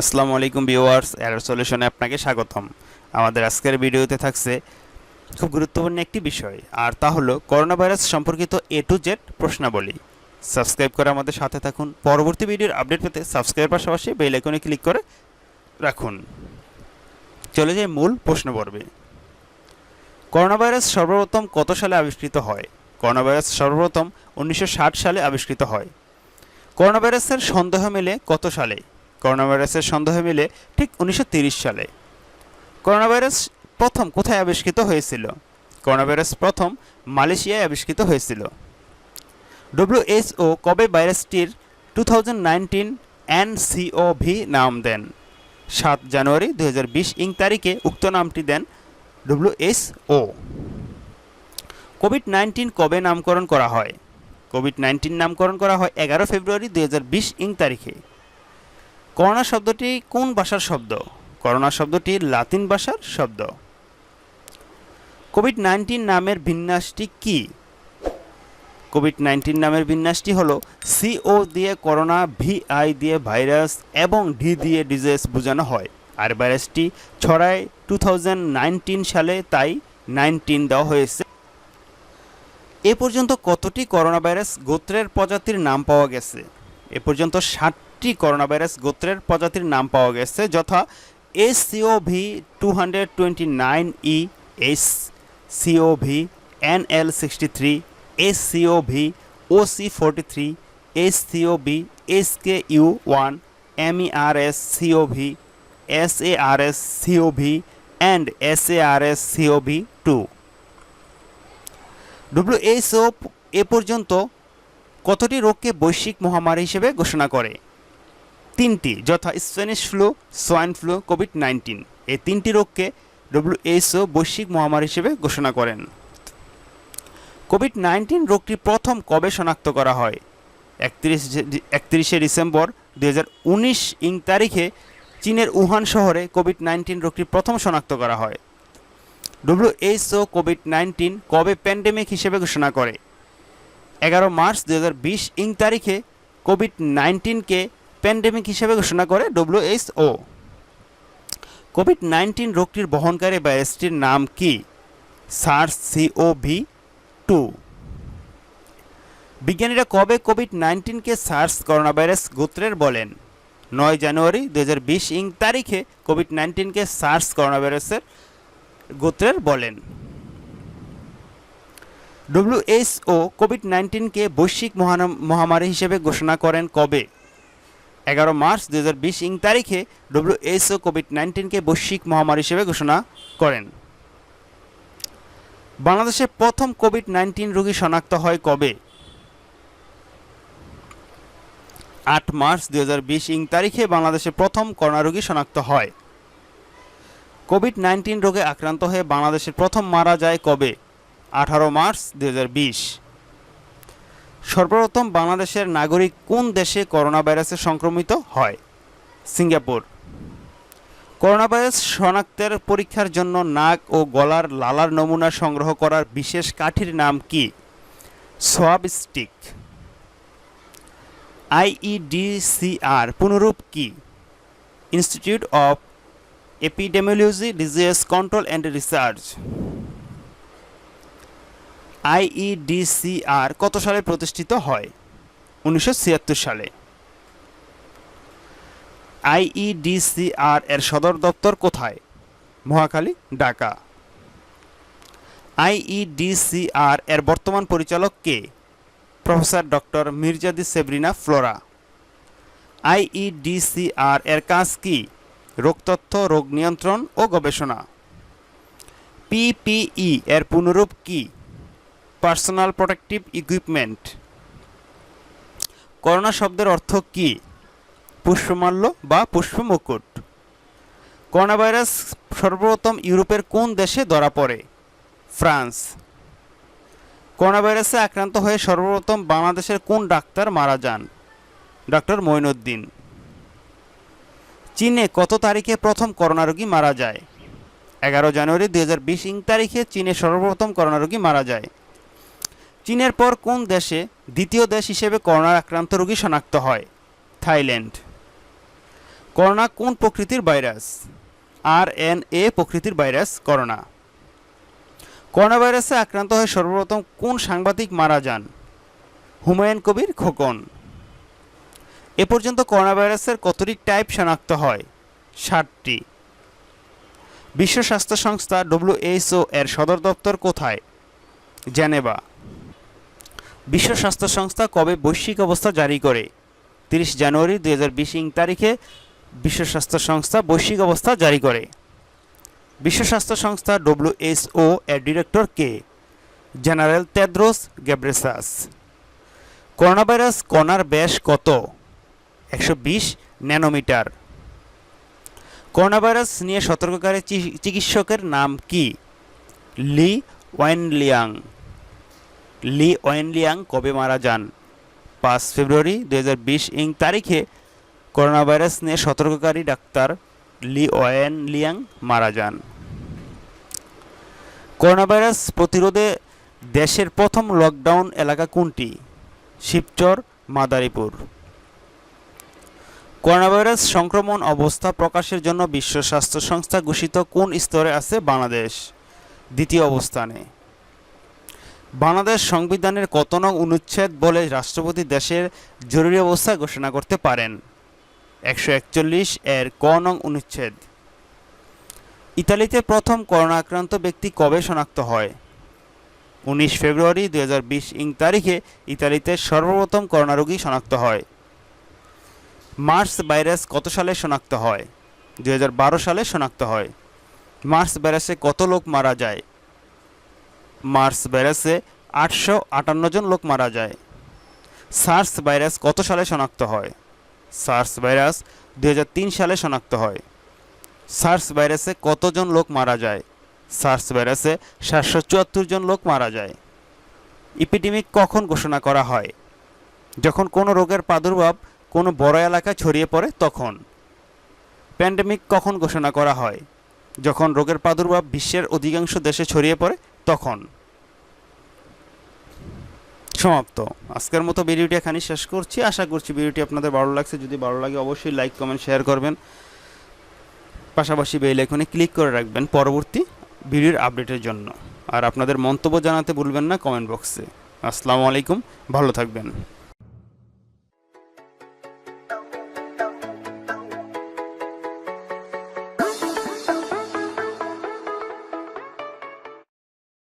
আসসালামু আলাইকুম viewers error সলিউশনে আপনাকে স্বাগতম। আমাদের আজকের ভিডিওতে থাকছে খুব গুরুত্বপূর্ণ একটি বিষয়, আর তা হলো করোনা ভাইরাস সম্পর্কিত এ টু জেড প্রশ্নাবলী। সাবস্ক্রাইব করে আমাদের সাথে থাকুন। পরবর্তী ভিডিওর আপডেট পেতে সাবস্ক্রাইবের পাশাপাশি বেল আইকনে ক্লিক করে রাখুন। চলে যাই মূল প্রশ্ন পর্বে। করোনা ভাইরাস সর্বপ্রথম কত সালে আবিষ্কৃত হয়? করোনা ভাইরাস সর্বপ্রথম উনিশশো ষাট সালে আবিষ্কৃত হয়। করোনা ভাইরাসের সন্দেহ মেলে কত সালে? করোনা ভাইরাসের সন্দেহ মিলে ঠিক উনিশশো সালে। করোনা ভাইরাস প্রথম কোথায় আবিষ্কৃত হয়েছিল? করোনা ভাইরাস প্রথম মালয়েশিয়ায় আবিষ্কৃত হয়েছিল। ডব্লিউএইচও কবে ভাইরাসটির টু থাউজেন্ড নাইনটিন এনসিওভি নাম দেন? সাত জানুয়ারি দু হাজার বিশ ইং তারিখে উক্ত নামটি দেন ডব্লিউএসও কোভিড নাইন্টিন কবে নামকরণ করা হয়? কোভিড নাইন্টিন নামকরণ করা হয় এগারো ফেব্রুয়ারি দু হাজার বিশ ইং তারিখে। করোনা শব্দটি কোন ভাষার শব্দ? করোনা শব্দটি লাতিন ভাষার শব্দ। কোভিড নাইন্টিন নামের বিন্যাসটি কি? কোভিড নাইন্টিন নামের বিন্যাসটি হলো সিও দিয়ে করোনা ভিআই দিয়ে ভাইরাস এবং ডি দিয়ে ডিজিজ বোঝানো হয়। আর ভাইরাসটি ছড়ায় টু সালে, তাই নাইনটিন দেওয়া হয়েছে। এ পর্যন্ত কতটি করোনা ভাইরাস গোত্রের প্রজাতির নাম পাওয়া গেছে? এ পর্যন্ত ষাটটি করোনা ভাইরাস গোত্রের প্রজাতির নাম পাওয়া গেছে, যথা S CoV two hundred twenty nine E S CoV N L sixty three S CoV O C forty three S CoV S K U one M E R S CoV S A R S CoV and S A R S CoV two WHO এ পর্যন্ত কতটি রোগকে বৈশ্বিক মহামারী হিসেবে ঘোষণা করে? তিনটি, যথা Spanish flu swine flu Covid nineteen এই তিনটি রোগকে ডব্লিউএইচও বৈশ্বিক মহামারী হিসেবে ঘোষণা করেন। কোভিড নাইন্টিন রোগটি প্রথম কবে শনাক্ত করা হয়? একত্রিশ একত্রিশে ডিসেম্বর দু হাজার উনিশ ইং তারিখে চীনের উহান শহরে কোভিড নাইন্টিন রোগটি প্রথম শনাক্ত করা হয়। ডব্লিউএইচও কোভিড নাইন্টিন কবে প্যান্ডেমিক হিসেবে ঘোষণা করে? এগারো মার্চ দু হাজার বিশ ইং তারিখে কোভিড নাইন্টিনকে প্যান্ডেমিক হিসেবে ঘোষণা করে ডব্লিউএইচও কোভিড নাইন্টিন রোগটির বহনকারী ভাইরাসটির নাম কি? সার্স সিওভি টু বিজ্ঞানীরা কবে কোভিড নাইন্টিনকে সার্স করোনা ভাইরাস গোত্রের বলেন? নয় জানুয়ারি দু হাজার বিশ ইং তারিখে কোভিড নাইন্টিনকে সার্স করোনা ভাইরাসের গোত্রের বলেন। ডব্লিউএইচও কোভিড নাইন্টিনকে বৈশ্বিক মহামারী হিসেবে ঘোষণা করেন কবে? এগারো মার্চ দু হাজার বিশ ইং তারিখে ডব্লিউএইচও কোভিড নাইন্টিনকে বৈশ্বিক মহামারী হিসেবে ঘোষণা করেন। বাংলাদেশে প্রথম কোভিড নাইন্টিন রোগী শনাক্ত হয় কবে? আট মার্চ দু হাজার বিশ ইং তারিখে বাংলাদেশে প্রথম করোনা রোগী শনাক্ত হয়। কোভিড নাইন্টিন রোগে আক্রান্ত হয়ে বাংলাদেশের প্রথম মারা যায় কবে? আঠারো মার্চ দু হাজার বিশ। সর্বপ্রথম বাংলাদেশের নাগরিক কোন দেশে করোনা ভাইরাসে সংক্রমিত হয়? সিঙ্গাপুর। করোনা ভাইরাস শনাক্তের পরীক্ষার জন্য নাক ও গলার লালার নমুনা সংগ্রহ করার বিশেষ কাঠির নাম কি? সোয়াব স্টিক। আইইডিসিআর পুনরূপ কি? Institute of epidemiology, disease control and research. IEDCR কত সালে প্রতিষ্ঠিত হয়? উনিশশো ছিয়াত্তর সালে। আইইডিসিআর এর সদর দপ্তর কোথায়? মহাখালী, ঢাকা। আইইডিসিআর এর বর্তমান পরিচালক কে? Professor doctor Meerjady Sabrina Flora. IEDCR এর কাজ কি? রোগতথ্য রোগ নিয়ন্ত্রণ ও গবেষণা। পিপিই এর পুনরূপ কি? পার্সোনাল প্রোটেক্টিভ ইকুইপমেন্ট করোনা শব্দের অর্থ কি? পুষ্পমাল্য বা পুষ্পমুকুট। করোনা ভাইরাস সর্বপ্রথম ইউরোপের কোন দেশে ধরা পড়ে? ফ্রান্স। করোনা ভাইরাসে আক্রান্ত হয়ে সর্বপ্রথম বাংলাদেশের কোন ডাক্তার মারা যান? ডক্টর মঈনুদ্দিন। চীনে কত তারিখে প্রথম করোনা রোগী মারা যায়? এগারো জানুয়ারি দু হাজার বিশ ইং তারিখে চীনে সর্বপ্রথম করোনা রোগী মারা যায়। চীনের পর কোন দেশে দ্বিতীয় দেশ হিসেবে করোনার আক্রান্ত রোগী শনাক্ত হয়? থাইল্যান্ড। করোনা কোন প্রকৃতির ভাইরাস? আর এন এ প্রকৃতির ভাইরাস, করোনা। করোনা ভাইরাসে আক্রান্ত হয়ে সর্বপ্রথম কোন সাংবাদিক মারা যান? হুমায়ুন কবির, খোকন। এ পর্যন্ত করোনা ভাইরাসের কতটি টাইপ শনাক্ত হয়? ষাটটি বিশ্ব স্বাস্থ্য সংস্থা ডব্লিউএইচও এর সদর দপ্তর কোথায়? জেনেভা। বিশ্ব স্বাস্থ্য সংস্থা কবে বৈশ্বিক অবস্থা জারি করে? তিরিশ জানুয়ারি দুই হাজার বিশ ইং তারিখে বিশ্ব স্বাস্থ্য সংস্থা বৈশ্বিক অবস্থা জারি করে। বিশ্ব স্বাস্থ্য সংস্থা ডব্লিউএইচও এর ডিরেক্টর কে? General Tedros Ghebreyesus corona virus কণার ব্যাস কত? একশো বিশ ন্যানোমিটার। করোনা ভাইরাস নিয়ে সতর্ককারী চিকিৎসকের নাম কি? লি ওয়েনলিয়াং। লি ওয়েনলিয়াং কবে মারা যান? পাঁচ ফেব্রুয়ারি দু হাজার বিশ ইং তারিখে করোনা ভাইরাস নিয়ে সতর্ককারী ডাক্তার লি ওয়েন লিয়াং মারা যান। করোনা ভাইরাস প্রতিরোধে দেশের প্রথম লকডাউন এলাকা কোনটি? শিবচর, মাদারীপুর। করোনা ভাইরাস সংক্রমণ অবস্থা প্রকাশের জন্য বিশ্ব স্বাস্থ্য সংস্থা ঘোষিত কোন স্তরে আছে বাংলাদেশ? দ্বিতীয় অবস্থানে। বাংলাদেশ সংবিধানের কত নং অনুচ্ছেদ বলে রাষ্ট্রপতি দেশের জরুরি অবস্থা ঘোষণা করতে পারেন? একশো একচল্লিশ এর ক নং অনুচ্ছেদ। ইতালিতে প্রথম করোনা আক্রান্ত ব্যক্তি কবে শনাক্ত হয়? উনিশ ফেব্রুয়ারি দু হাজার বিশ ইং তারিখে ইতালিতে সর্বপ্রথম করোনা রোগী শনাক্ত হয়। মার্স ভাইরাস কত সালে শনাক্ত হয়? দু হাজার বারো সালে শনাক্ত হয়। মার্স ভাইরাসে কত লোক মারা যায়? মার্স ভাইরাসে আটশো আটান্ন জন লোক মারা যায়। সার্স ভাইরাস কত সালে শনাক্ত হয়? সার্স ভাইরাস দু হাজার তিন সালে শনাক্ত হয়। সার্স ভাইরাসে কতজন লোক মারা যায়? সার্স ভাইরাসে সাতশো চুয়াত্তর জন লোক মারা যায়। ইপিডেমিক কখন ঘোষণা করা হয়? যখন কোনো রোগের প্রাদুর্ভাব কোনো বড় এলাকায় ছড়িয়ে পড়ে, তখন। প্যান্ডেমিক কখন ঘোষণা করা হয়? যখন রোগের প্রাদুর্ভাব বিশ্বের অধিকাংশ দেশে ছড়িয়ে পড়ে তখন। সমাপ্ত। আজকের মতো ভিডিওটি এখানে শেষ করছি। আশা করছি ভিডিওটি আপনাদের ভালো লাগছে। যদি ভালো লাগে অবশ্যই লাইক কমেন্ট শেয়ার করবেন। পাশাপাশি বেল আইকনে ক্লিক করে রাখবেন পরবর্তী ভিডিওর আপডেটের জন্য। আর আপনাদের মন্তব্য জানাতে ভুলবেন না কমেন্ট বক্সে আসসালামু আলাইকুম। ভালো থাকবেন।